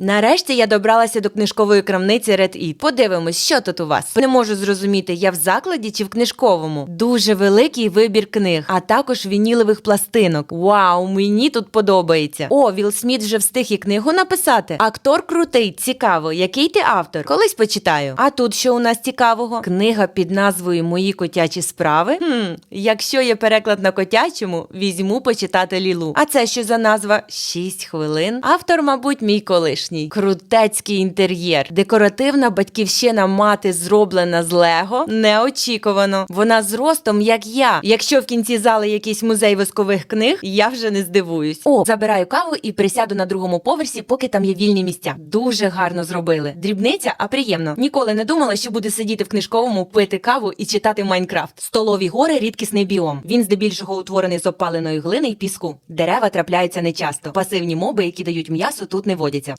Нарешті я добралася до книжкової крамниці Red It. Подивимось, що тут у вас. Не можу зрозуміти, я в закладі чи в книжковому. Дуже великий вибір книг, а також вінілових пластинок. Вау, мені тут подобається. О, Вілл Сміт вже встиг і книгу написати. Актор крутий, цікаво. Який ти автор? Колись почитаю. А тут що у нас цікавого? Книга під назвою Мої котячі справи. Хм, якщо є переклад на котячому, візьму почитати Лілу. А це що за назва? Шість хвилин. Автор, мабуть, мій колишній. Крутецький інтер'єр. Декоративна батьківщина мати зроблена з Лего. Неочікувано. Вона з ростом, як я. Якщо в кінці зали якийсь музей воскових книг, я вже не здивуюсь. О, забираю каву і присяду на другому поверсі, поки там є вільні місця. Дуже гарно зробили. Дрібниця, а приємно. Ніколи не думала, що буде сидіти в книжковому, пити каву і читати Майнкрафт. Столові гори рідкісний біом. Він здебільшого утворений з опаленої глини й піску. Дерева трапляються нечасто. Пасивні моби, які дають м'ясо, тут не водяться.